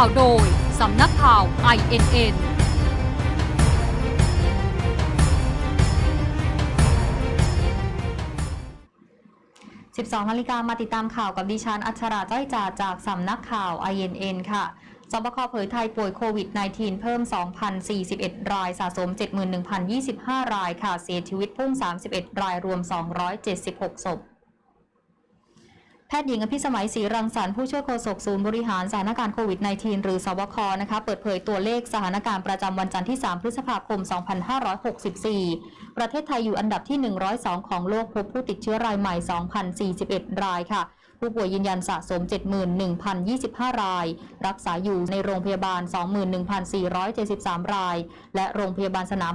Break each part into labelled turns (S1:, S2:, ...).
S1: ข่าวโดย สำนักข่าว INN
S2: 12นาฬิกามาติดตามข่าวกับดิฉัน อัชราจ้อยจ่าจากสำนักข่าว INN ค่ะสบคเผยไทยป่วยโควิด -19 เพิ่ม 2,041 ราย สะสม 71,025 ราย ค่ะ เสียชีวิตพุ่ง 31 ราย รวม 276 ศพ แพทย์หญิงอภิสมัยศรีรังสรรค์ผู้ช่วยโฆษกศูนย์บริหารสถานการณ์โควิด -19 หรือสวคนะคะเปิดเผยตัวเลขสถานการณ์ประจำวันจันทร์ที่ 3 พฤษภาคม 2564 ประเทศไทยอยู่อันดับที่ 102 ของโลกพบผู้ติดเชื้อรายใหม่ 2,041 รายค่ะ ผู้ป่วยยืนยันสะสม 71,025 ราย รักษาอยู่ในโรงพยาบาล 21,473 ราย และโรงพยาบาลสนาม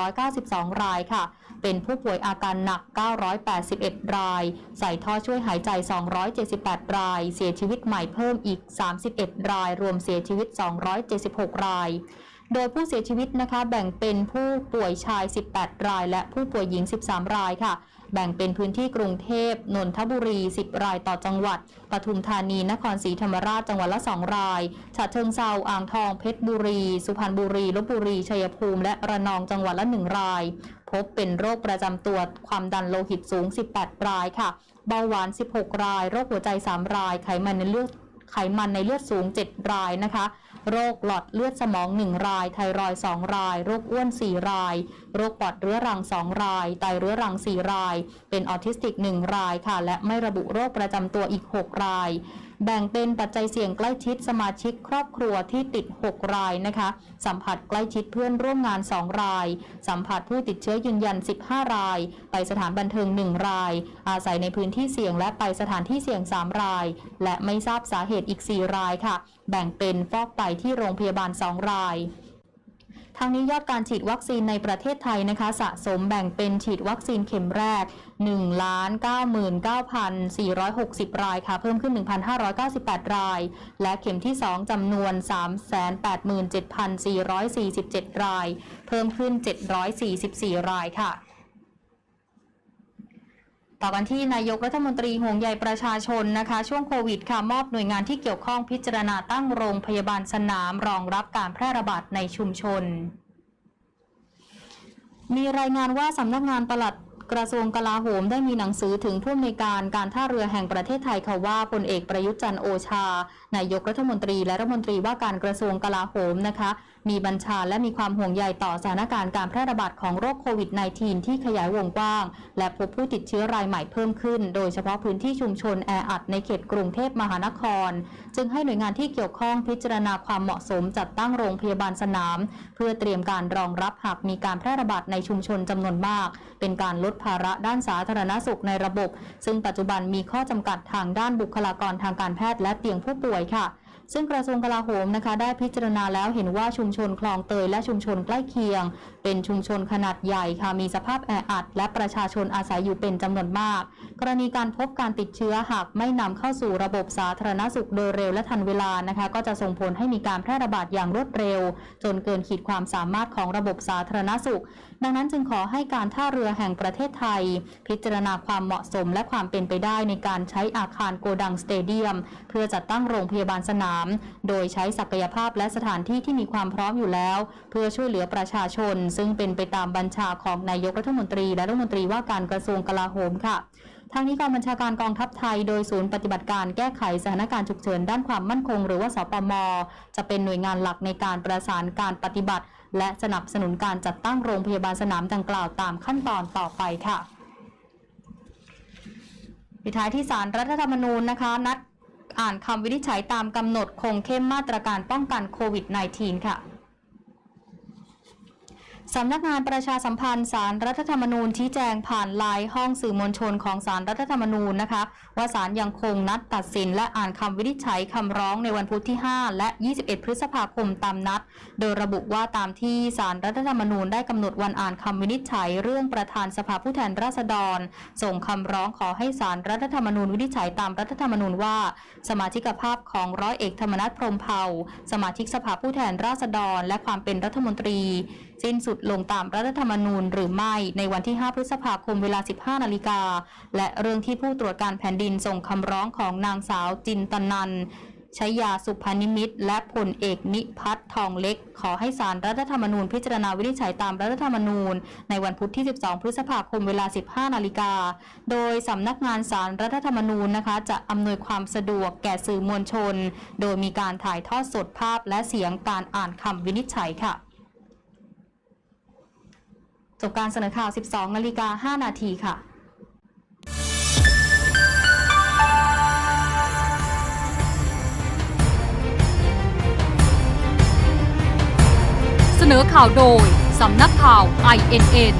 S2: 8,292 รายค่ะ เป็นผู้ป่วยอาการหนัก 981 ราย ใส่ท่อช่วยหายใจ 278 ราย เสียชีวิตใหม่เพิ่มอีก 31 ราย รวมเสียชีวิต 276 ราย โดยผู้เสียชีวิตนะคะ แบ่งเป็นผู้ป่วยชาย 18 ราย และผู้ป่วยหญิง 13 รายค่ะ แบ่งเป็นพื้นที่กรุงเทพ นนทบุรี 10 รายต่อจังหวัด ปทุมธานี นครศรีธรรมราช จังหวัดละ 2 ราย ฉะเชิงเซา อ่างทอง เพชรบุรี สุพรรณบุรี ลบบุรี ชัยภูมิ และระนอง จังหวัดละ 1 ราย พบเป็นโรคประจำตัว ความดันโลหิตสูง 18 รายค่ะ เบาหวาน 16 ราย โรคหัวใจ 3 ราย ไขมันในเลือด ไขมันในเลือดสูง 7 รายนะคะ โรคหลอดเลือดสมอง 1 ราย ไทรอยด์2ราย โรคอ้วน 4 ราย โรคปอดเรื้อรัง 2 ราย ไตเรื้อรัง 4 ราย เป็นออทิสติก 1 รายค่ะ และไม่ระบุโรคประจำตัวอีก 6 ราย แบ่งเป็นปัจจัยเสี่ยงใกล้ชิดสมาชิกครอบครัวที่ติด 6 รายนะคะ สัมผัสใกล้ชิดเพื่อนร่วมงาน 2 ราย สัมผัสผู้ติดเชื้อยืนยัน 15 ราย ไปสถานบันเทิง 1 ราย อาศัยในพื้นที่เสี่ยงและไปสถานที่เสี่ยง 3 ราย และไม่ทราบสาเหตุอีก 4 รายค่ะ แบ่งเป็นฟอกไตที่โรงพยาบาล 2 รายทั้งนี้ยอดการฉีดวัคซีนในประเทศไทยนะคะ สะสมแบ่งเป็นฉีดวัคซีนเข็มแรก 1,99,460 รายค่ะ เพิ่มขึ้น 1,598 ราย และเข็มที่ 2จำนวน 387,447 ราย เพิ่มขึ้น 744 รายค่ะ ต่อกันที่นายกรัฐมนตรีห่วงใยประชาชนนะคะ ช่วงโควิดค่ะมอบหน่วยงานที่เกี่ยวข้องพิจารณาตั้งโรงพยาบาลสนามรองรับการแพร่ระบาดในชุมชน มีรายงานว่าสำนักงานปลัดกระทรวงกลาโหมได้มีหนังสือถึงผู้อำนวยการการท่าเรือแห่งประเทศไทยค่ะว่าพลเอกประยุทธ์จันโอชา นายกรัฐมนตรีและรัฐมนตรีว่าการกระทรวงกลาโหมนะคะ มีบัญชาและมีความห่วงใยต่อสถานการณ์การแพร่ระบาดของโรคโควิด -19 ที่ขยายวงกว้าง และพบผู้ติดเชื้อรายใหม่เพิ่มขึ้น โดยเฉพาะพื้นที่ชุมชนแออัดในเขตกรุงเทพมหานคร จึงให้หน่วยงานที่เกี่ยวข้องพิจารณาความเหมาะสมจัดตั้งโรงพยาบาลสนาม เพื่อเตรียมการรองรับหากมีการแพร่ระบาดในชุมชนจำนวนมาก เป็นการลดภาระด้านสาธารณสุขในระบบ ซึ่งปัจจุบันมีข้อจำกัดทางด้านบุคลากรทางการแพทย์และเตียงผู้ป่วยค่ะ ซึ่งกระทรวงกลาโหมนะคะ ได้พิจารณาแล้วเห็นว่าชุมชนคลองเตยและชุมชนใกล้เคียง เป็นชุมชนขนาดใหญ่ค่ะมีสภาพแออัด และประชาชนอาศัยอยู่เป็นจำนวนมาก กรณีการพบการติดเชื้อหากไม่นำเข้าสู่ระบบสาธารณสุขโดยเร็วและทันเวลานะคะ ก็จะส่งผลให้มีการแพร่ระบาดอย่างรวดเร็ว จนเกินขีดความสามารถของระบบสาธารณสุข ดังนั้นจึงขอให้การท่าเรือแห่งประเทศไทย พิจารณาความเหมาะสมและความเป็นไปได้ในการใช้อาคารโกดังสเตเดียม เพื่อจัดตั้งโรงพยาบาลสนามโดยใช้ศักยภาพและสถานที่ที่มีความพร้อมอยู่แล้ว เพื่อช่วยเหลือประชาชน ซึ่งเป็นไปตามบัญชาของนายกรัฐมนตรีและรัฐมนตรีว่าการกระทรวงกลาโหมค่ะทางนี้กองบัญชาการกองทัพไทย โดยศูนย์ปฏิบัติการแก้ไขสถานการณ์ฉุกเฉินด้านความมั่นคง หรือว่าสปม จะเป็นหน่วยงานหลักในการประสานการปฏิบัติ และสนับสนุนการจัดตั้งโรงพยาบาลสนามดังกล่าวตามขั้นตอนต่อไปค่ะปิดท้ายที่ศาลรัฐธรรมนูญนะคะ นัด อ่านคำวินิจฉัยตามกำหนดคงเข้มมาตรการป้องกันโควิด -19 ค่ะ สำนักงานประชาสัมพันธ์สารรัฐธรรมนูญชี้แจงผ่านไลน์ห้องสื่อมวลชนของสารรัฐธรรมนูญนะคะ ว่าสารยังคงนัดตัดสินและอ่านคำวินิจฉัยคำร้องในวันพุธที่ 5 และ 21 พฤษภาคมตามนัด โดยระบุว่าตามที่สารรัฐธรรมนูญได้กำหนดวันอ่านคำวินิจฉัย เรื่องประธานสภาผู้แทนราษฎร ส่งคำร้องขอให้สารรัฐธรรมนูญวินิจฉัยตามรัฐธรรมนูญว่า สมาชิกภาพของร้อยเอกธรรมนัฐพรมเผ่าสมาชิกสภาผู้แทนราษฎร และความเป็นรัฐมนตรี สิ้นสุดลงตามรัฐธรรมนูญหรือไม่ในวันที่ 5 พฤษภาคมเวลา 15 นาฬิกา และเรื่องที่ผู้ตรวจการแผ่นดินส่งคำร้องของนางสาวจินตนันชัยยาสุพนิมิตและพลเอกนิพัฒน์ทองเล็ก ขอให้สารรัฐธรรมนูญพิจารณาวินิจฉัยตามรัฐธรรมนูญ ในวันพุธที่ 12 พฤษภาคมเวลา 15 นาฬิกา โดยสำนักงานสารรัฐธรรมนูญนะคะ จะอำนวยความสะดวกแก่สื่อมวลชน โดยมีการถ่ายทอดสดภาพและเสียงการอ่านคำวินิจฉัยค่ะ จบการเสนอข่าว 12นาฬิกา5นาทีค่ะ
S1: เสนอข่าวโดย สำนักข่าว INN